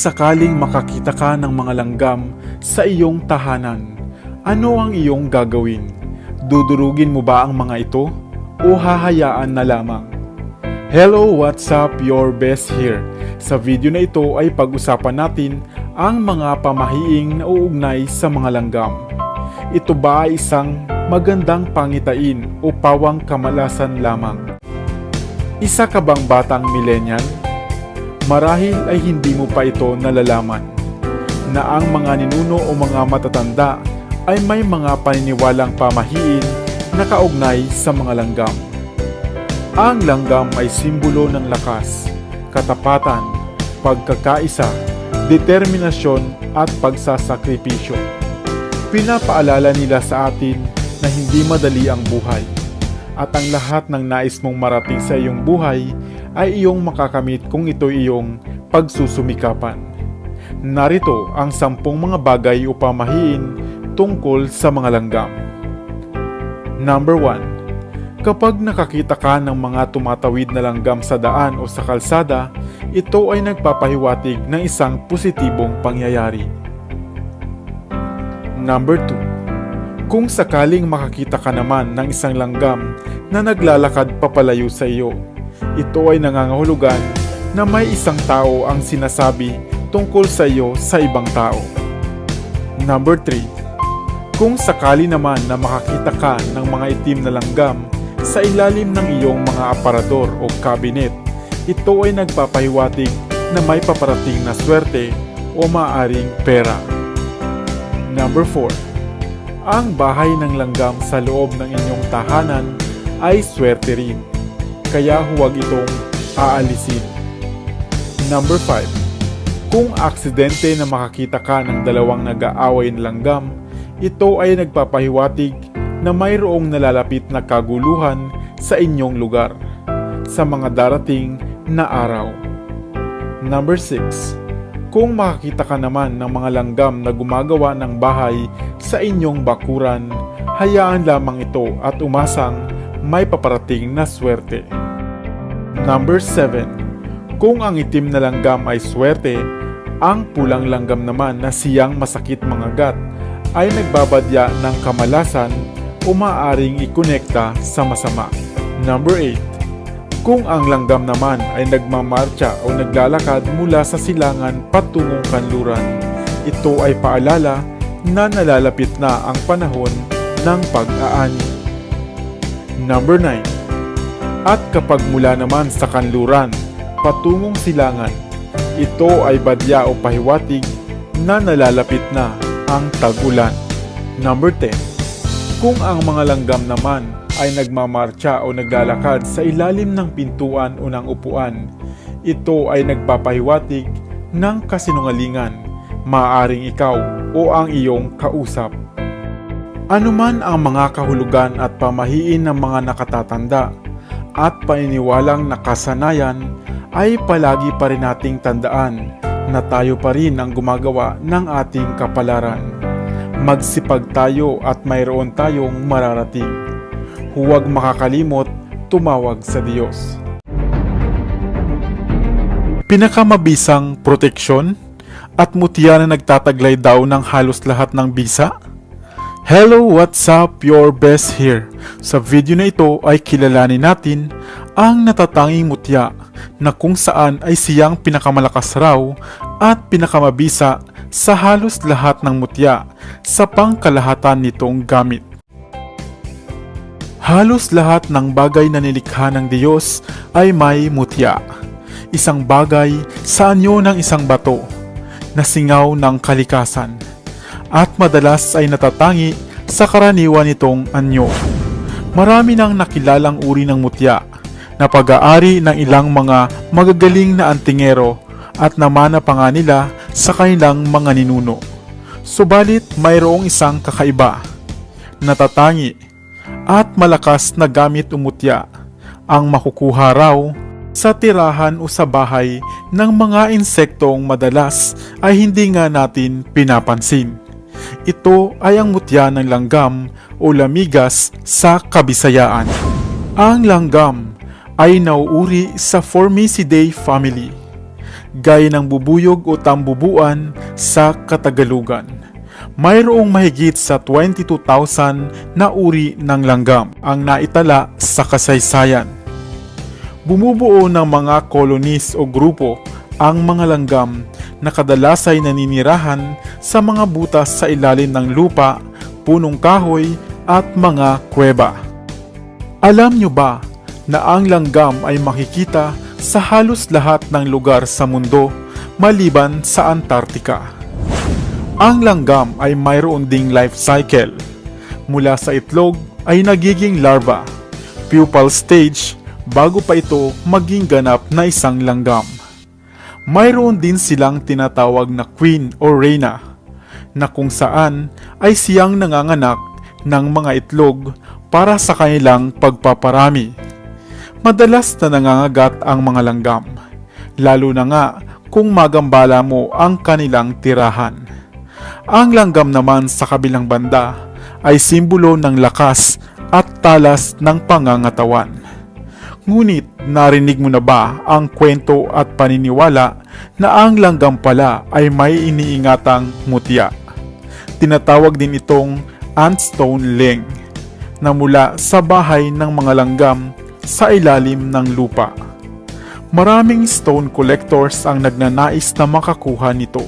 Sakaling makakita ka ng mga langgam sa iyong tahanan, ano ang iyong gagawin? Dudurugin mo ba ang mga ito o hahayaan na lamang? Hello, what's up? Your best here. Sa video na ito ay pag-usapan natin ang mga pamahiing nauugnay sa mga langgam. Ito ba ay isang magandang pangitain o pawang kamalasan lamang? Isa ka bang batang millennial? Marahil ay hindi mo pa ito nalalaman na ang mga ninuno o mga matatanda ay may mga paniniwalang pamahiin na kaugnay sa mga langgam. Ang langgam ay simbolo ng lakas, katapatan, pagkakaisa, determinasyon at pagsasakripisyo. Pinapaalala nila sa atin na hindi madali ang buhay at ang lahat ng nais mong marating sa iyong buhay ay iyong makakamit kung ito iyong pagsusumikapan. Narito ang sampung mga bagay o pamahiin tungkol sa mga langgam. Number 1. Kapag nakakita ka ng mga tumatawid na langgam sa daan o sa kalsada, ito ay nagpapahiwatig ng isang positibong pangyayari. Number 2. Kung sakaling makakita ka naman ng isang langgam na naglalakad papalayo sa iyo, ito ay nangangahulugan na may isang tao ang sinasabi tungkol sa iyo sa ibang tao. Number 3. Kung sakali naman na makakita ka ng mga itim na langgam sa ilalim ng iyong mga aparador o cabinet, ito ay nagpapahiwatig na may paparating na swerte o maaring pera. Number 4. Ang bahay ng langgam sa loob ng inyong tahanan ay swerte rin, kaya huwag itong aalisin. Number 5. Kung aksidente na makakita ka ng dalawang nag-aaway na langgam, ito ay nagpapahiwatig na mayroong nalalapit na kaguluhan sa inyong lugar sa mga darating na araw. Number 6. Kung makakita ka naman ng mga langgam na gumagawa ng bahay sa inyong bakuran, hayaan lamang ito at umasang may paparating na swerte. Number 7. Kung ang itim na langgam ay swerte, ang pulang langgam naman na siyang masakit mangagat ay nagbabadya ng kamalasan o maaring ikonekta sa masama. Number 8. Kung ang langgam naman ay nagmamarcha o naglalakad mula sa silangan patungong kanluran, ito ay paalala na nalalapit na ang panahon ng pag-aani. Number 9. At kapag mula naman sa kanluran, patungong silangan, ito ay badya o pahiwatig na nalalapit na ang tag-ulan. Number 10. Kung ang mga langgam naman ay nagmamarcha o naglalakad sa ilalim ng pintuan o ng upuan, ito ay nagpapahiwatig ng kasinungalingan, maaring ikaw o ang iyong kausap. Anuman ang mga kahulugan at pamahiin ng mga nakatatanda at paniniwalang nakasanayan ay palagi pa rin nating tandaan na tayo pa rin ang gumagawa ng ating kapalaran. Magsipag tayo at mayroon tayong mararating huwag makakalimot tumawag sa Diyos. Pinakamabisang proteksyon at mutya na nagtataglay daw ng halos lahat ng bisa? Hello, what's up? Your best here. Sa video na ito ay kilalanin natin ang natatanging mutya na kung saan ay siyang pinakamalakas raw at pinakamabisa sa halos lahat ng mutya sa pangkalahatan nitong gamit. Halos lahat ng bagay na nilikha ng Diyos ay may mutya. Isang bagay sa anyo ng isang bato na singaw ng kalikasan at madalas ay natatangi sa karaniwan nitong anyo. Marami nang nakilalang uri ng mutya na pag-aari ng ilang mga magagaling na antingero at namana pa nga nila sa kanilang mga ninuno. Subalit mayroong isang kakaiba, natatangi at malakas na gamit umutya ang makukuha raw sa tirahan o sa bahay ng mga insektong madalas ay hindi nga natin pinapansin. Ito ay ang mutya ng langgam o lamigas sa kabisayaan. Ang langgam ay nauuri sa Formicidae family gaya ng bubuyog o tambubuan sa Katagalugan. Mayroong mahigit sa 22,000 na uri ng langgam ang naitala sa kasaysayan. Bumubuo ng mga colonies o grupo ang mga langgam na kadalas ay naninirahan sa mga butas sa ilalim ng lupa, punong kahoy at mga kuweba. Alam nyo ba na ang langgam ay makikita sa halos lahat ng lugar sa mundo maliban sa Antarctica? Ang langgam ay mayroon ding life cycle. Mula sa itlog ay nagiging larva, pupal stage bago pa ito maging ganap na isang langgam. Mayroon din silang tinatawag na queen o reyna na kung saan ay siyang nanganganak ng mga itlog para sa kanilang pagpaparami. Madalas na nangangagat ang mga langgam, lalo na nga kung magambala mo ang kanilang tirahan. Ang langgam naman sa kabilang banda ay simbolo ng lakas at talas ng pangangatawan. Ngunit narinig mo na ba ang kwento at paniniwala na ang langgam pala ay may iniingatang mutya? Tinatawag din itong antstone ling na mula sa bahay ng mga langgam sa ilalim ng lupa. Maraming stone collectors ang nagnanais na makakuha nito.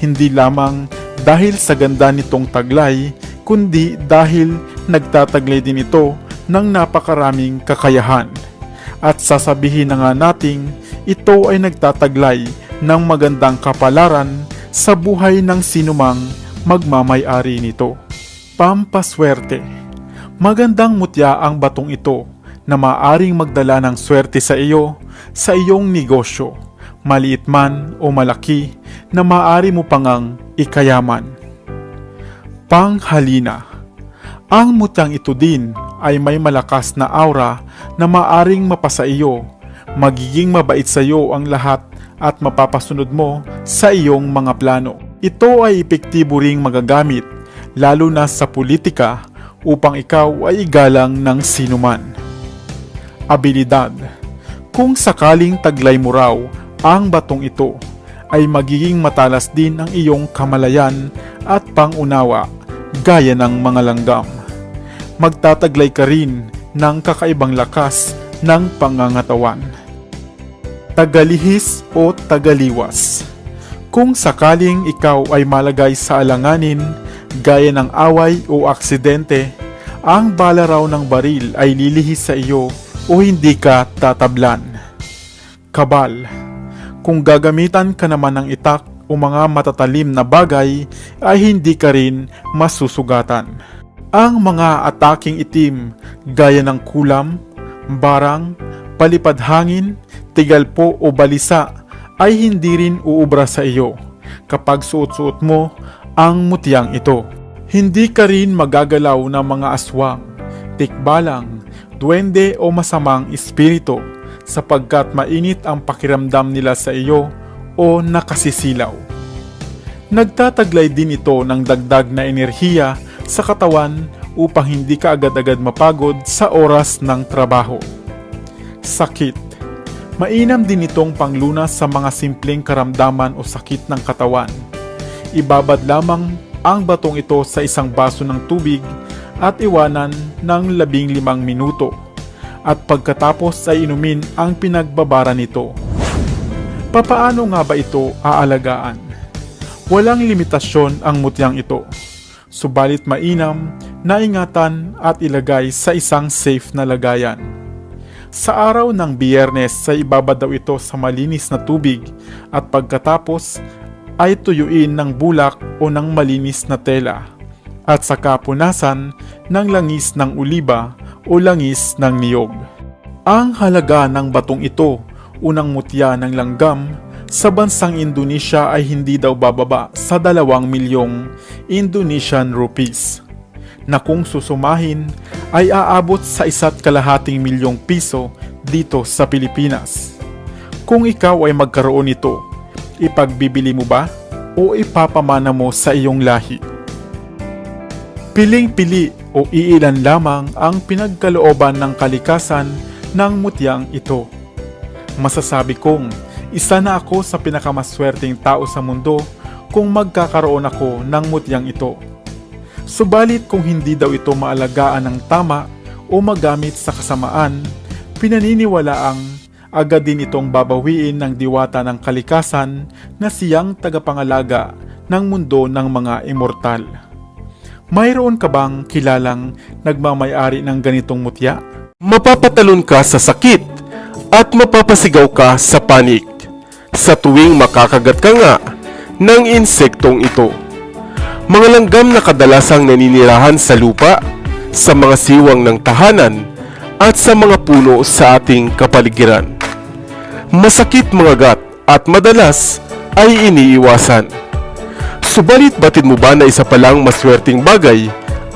Hindi lamang dahil sa ganda nitong taglay, kundi dahil nagtataglay din ito ng napakaraming kakayahan. At sasabihin na nga nating ito ay nagtataglay ng magandang kapalaran sa buhay ng sinumang magmamay-ari nito. Pampaswerte Magandang mutya ang batong ito na maaring magdala ng swerte sa iyo sa iyong negosyo, maliit man o malaki na maaari mo pangang ikayaman. Panghalina Ang mutyang ito din ay may malakas na aura na maaring mapasa iyo, magiging mabait sa iyo ang lahat at mapapasunod mo sa iyong mga plano. Ito ay epektibo ring magagamit lalo na sa politika upang ikaw ay igalang ng sinuman. Abilidad Kung sakaling taglay mo raw ang batong ito, ay magiging matalas din ang iyong kamalayan at pangunawa gaya ng mga langgam. Magtataglay ka rin ng kakaibang lakas ng pangangatawan. Tagalihis o tagaliwas Kung sakaling ikaw ay malagay sa alanganin gaya ng away o aksidente, ang bala raw ng baril ay lilihis sa iyo o hindi ka tatablan. Kabal Kung gagamitan ka naman ng itak o mga matatalim na bagay ay hindi ka rin masusugatan. Ang mga ataking itim gaya ng kulam, barang, palipad hangin, tigalpo o balisa ay hindi rin uubra sa iyo kapag suot-suot mo ang mutyang ito. Hindi ka rin magagalaw ng mga aswang, tikbalang, duwende o masamang espiritu sapagkat mainit ang pakiramdam nila sa iyo o nakasisilaw. Nagtataglay din ito ng dagdag na enerhiya sa katawan upang hindi ka agad-agad mapagod sa oras ng trabaho. Sakit Mainam din itong panglunas sa mga simpleng karamdaman o sakit ng katawan. Ibabad lamang ang batong ito sa isang baso ng tubig at iwanan ng labing limang minuto at pagkatapos ay inumin ang pinagbabara nito. Papaano nga ba ito aalagaan? Walang limitasyon ang mutyang ito, subalit mainam na ingatan at ilagay sa isang safe na lagayan. Sa araw ng biyernes ay ibabad daw ito sa malinis na tubig at pagkatapos ay tuyuin ng bulak o ng malinis na tela at saka punasan ng langis ng uliba o langis ng niyog. Ang halaga ng batong ito, unang mutya ng langgam, sa bansang Indonesia ay hindi daw bababa sa dalawang milyong Indonesian rupees na kung susumahin ay aabot sa isa't kalahating milyong piso dito sa Pilipinas. Kung ikaw ay magkaroon nito, ipagbibili mo ba o ipapamana mo sa iyong lahi? Piling-pili o iilan lamang ang pinagkalooban ng kalikasan ng mutyang ito. Masasabi kong Isa na ako sa pinakamaswerteng tao sa mundo kung magkakaroon ako ng mutyang ito. Subalit kung hindi daw ito maalagaan ng tama o magamit sa kasamaan, pinaniniwalaang agad din itong babawiin ng diwata ng kalikasan na siyang tagapangalaga ng mundo ng mga immortal. Mayroon ka bang kilalang nagmamayari ng ganitong mutya? Mapapatalon ka sa sakit at mapapasigaw ka sa panik sa tuwing makakagat ka nga ng insektong ito. Mga langgam na kadalasang naninirahan sa lupa, sa mga siwang ng tahanan, at sa mga puno sa ating kapaligiran. Masakit mga gat at madalas ay iniiwasan. Subalit batid mo ba na isa palang maswerteng bagay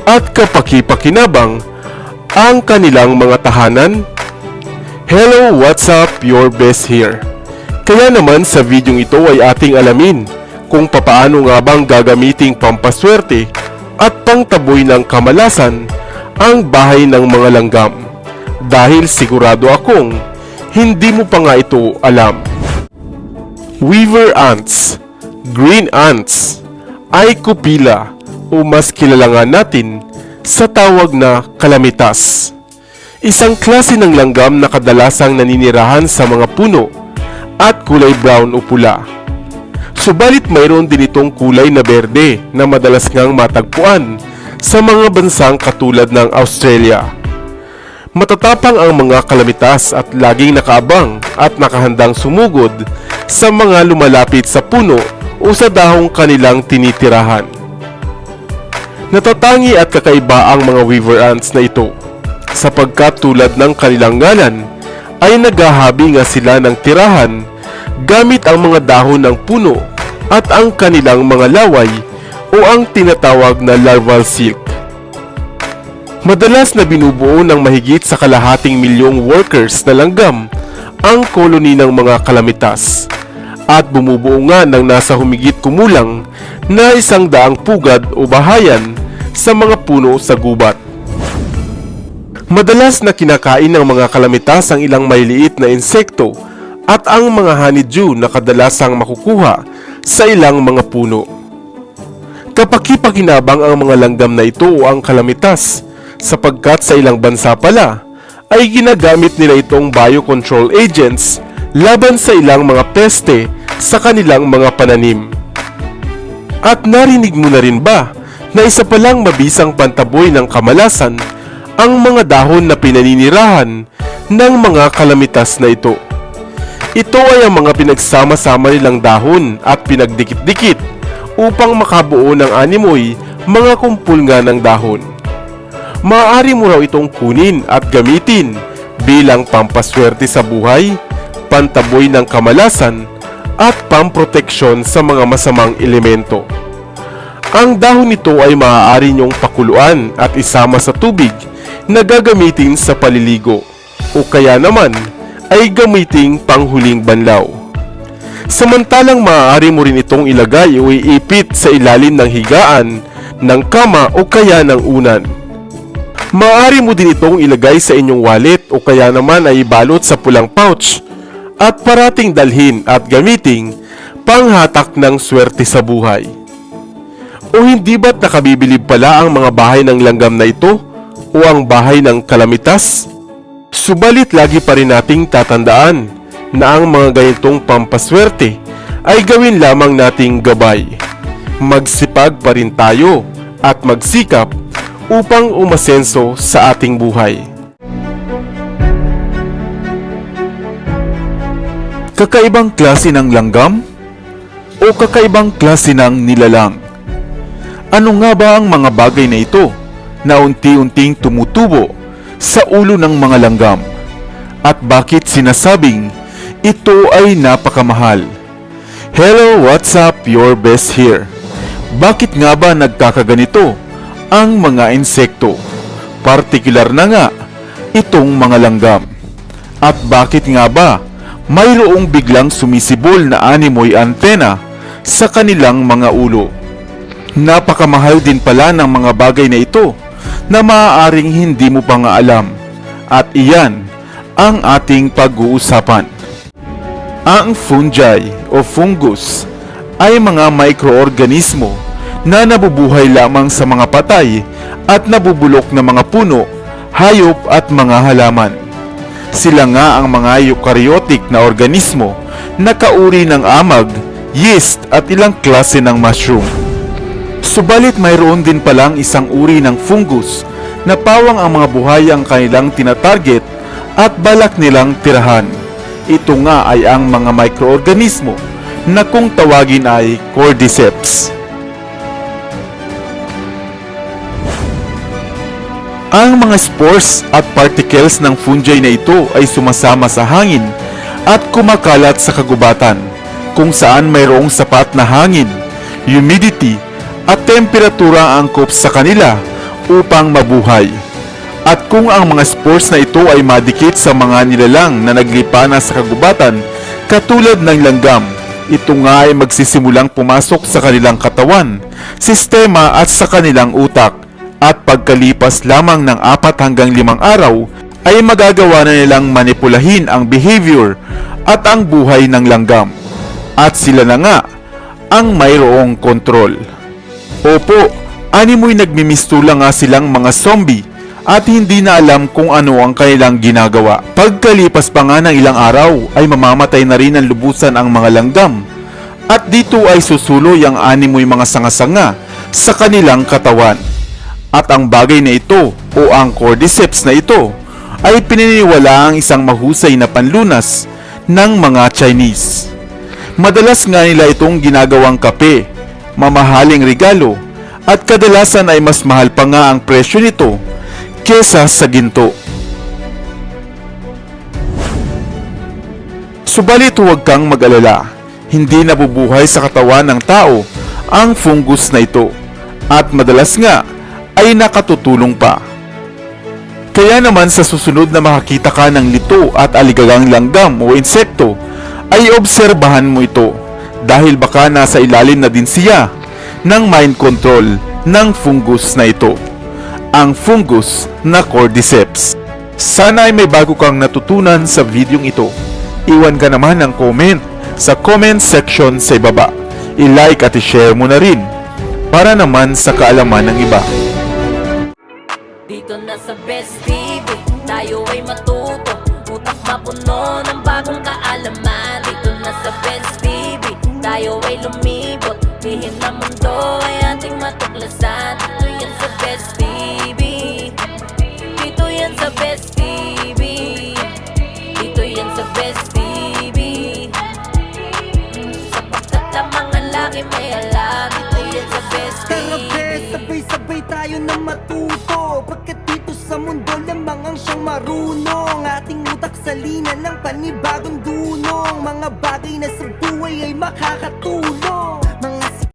at kapaki-pakinabang ang kanilang mga tahanan? Hello, what's up? Your best here. Kaya naman sa videong ito ay ating alamin kung papaano nga bang gagamiting pampaswerte at pangtaboy ng kamalasan ang bahay ng mga langgam. Dahil sigurado akong hindi mo pa nga ito alam. Weaver ants, green ants, ay kupila o mas kilala natin sa tawag na kalamitas. Isang klase ng langgam na kadalasang naninirahan sa mga puno at kulay brown o pula. Subalit mayroon din itong kulay na berde na madalas ngang matagpuan sa mga bansang katulad ng Australia. Matatapang ang mga kalamitas at laging nakaabang at nakahandang sumugod sa mga lumalapit sa puno o sa dahong kanilang tinitirahan. Natatangi at kakaiba ang mga weaver ants na ito sapagkat tulad ng kanilang ngalan ay naghahabi nga sila ng tirahan gamit ang mga dahon ng puno at ang kanilang mga laway o ang tinatawag na larval silk. Madalas na binubuo ng mahigit sa kalahating milyong workers na langgam ang koloni ng mga kalamitas at bumubuo nga ng nasa humigit kumulang na isang daang pugad o bahayan sa mga puno sa gubat. Madalas na kinakain ng mga kalamitas ang ilang maliliit na insekto at ang mga honeydew na kadalasang makukuha sa ilang mga puno. Kapakipakinabang ang mga langgam na ito o ang kalamitas sapagkat sa ilang bansa pala ay ginagamit nila itong biocontrol agents laban sa ilang mga peste sa kanilang mga pananim. At narinig mo na rin ba na isa palang mabisang pantaboy ng kamalasan ang mga dahon na pinaninirahan ng mga kalamitas na ito. Ito ay ang mga pinagsama-sama nilang dahon at pinagdikit-dikit upang makabuo ng animoy mga kumpul nga ng dahon. Maaari mo raw itong kunin at gamitin bilang pampaswerte sa buhay, pantaboy ng kamalasan, at pamproteksyon sa mga masamang elemento. Ang dahon nito ay maaari niyong pakuluan at isama sa tubig na gagamitin sa paliligo o kaya naman ay gamiting panghuling banlaw. Samantalang maaari mo rin itong ilagay o iipit sa ilalim ng higaan, ng kama o kaya ng unan. Maaari mo din itong ilagay sa inyong wallet o kaya naman ay ibalot sa pulang pouch at parating dalhin at gamiting panghatak ng swerte sa buhay. O hindi ba't nakabibilib pala ang mga bahay ng langgam na ito o ang bahay ng kalamitas? Subalit lagi pa rin nating tatandaan na ang mga ganitong pampaswerte ay gawin lamang nating gabay. Magsipag pa rin tayo at magsikap upang umasenso sa ating buhay. Kakaibang klase ng langgam? O kakaibang klase ng nilalang? Ano nga ba ang mga bagay na ito na unti-unting tumutubo sa ulo ng mga langgam? At bakit sinasabing ito ay napakamahal? Hello, what's up? Your best here. Bakit nga ba nagkakaganito ang mga insekto? Partikular na nga itong mga langgam. At bakit nga ba mayroong biglang sumisibol na animoy antena sa kanilang mga ulo? Napakamahal din pala ng mga bagay na ito na maaaring hindi mo pa nga alam. At iyan ang ating pag-uusapan. Ang fungi o fungus ay mga mikroorganismo na nabubuhay lamang sa mga patay at nabubulok na mga puno, hayop at mga halaman. Sila nga ang mga eukaryotic na organismo na kauri ng amag, yeast at ilang klase ng mushroom. Subalit mayroon din palang isang uri ng fungus na pawang ang mga buhay ang kanilang tinatarget at balak nilang tirahan. Ito nga ay ang mga mikroorganismo na kung tawagin ay cordyceps. Ang mga spores at particles ng fungi na ito ay sumasama sa hangin at kumakalat sa kagubatan kung saan mayroong sapat na hangin, humidity at temperatura ang angkop sa kanila upang mabuhay. At kung ang mga spores na ito ay madikit sa mga nilalang na naglipa na sa kagubatan katulad ng langgam, ito nga ay magsisimulang pumasok sa kanilang katawan, sistema at sa kanilang utak at pagkalipas lamang ng apat hanggang limang araw ay magagawa na nilang manipulahin ang behavior at ang buhay ng langgam. At sila na nga ang mayroong kontrol. Opo, animoy nagmimistula nga silang mga zombie at hindi na alam kung ano ang kanilang ginagawa. Pagkalipas pa nga ng ilang araw ay mamamatay na rin ang lubusan ang mga langgam. At dito ay susuloy ang animoy mga sanga-sanga sa kanilang katawan. At ang bagay na ito o ang cordyceps na ito ay pininiwala ang isang mahusay na panlunas ng mga Chinese. Madalas nga nila itong ginagawang kape, mamahaling regalo, at kadalasan ay mas mahal pa nga ang presyo nito kesa sa ginto. Subalit huwag kang mag-alala, hindi nabubuhay sa katawan ng tao ang fungus na ito at madalas nga ay nakatutulong pa. Kaya naman sa susunod na makakita ka ng lito at aligagang langgam o insekto, ay obserbahan mo ito dahil baka nasa ilalim na din siya ng mind control ng fungus na ito. Ang fungus na cordyceps. Sana ay may bago kang natutunan sa videong ito. Iwan ka naman ng comment sa comment section sa ibaba. I-like at i-share mo na rin para naman sa kaalaman ng iba. Dito na sa Best TV, tayo ay matuto Utak mapuno ng bagong kaalaman Dito na sa Best tayo ay lumibot. Lihim na mundo ay ating matuklasan. Dito yan sa Best TV Dito yan sa Best TV Dito yan sa Best TV Sapagkat ang mga may alam. Dito yan sa Best Tara TV be, sabay-sabay tayo na matuto. Pagkat dito sa mundo lamang ang siyang marunong. Ating utak sa lina ng panibagong dunong. Mga bagay na sa buhay ay makakatulong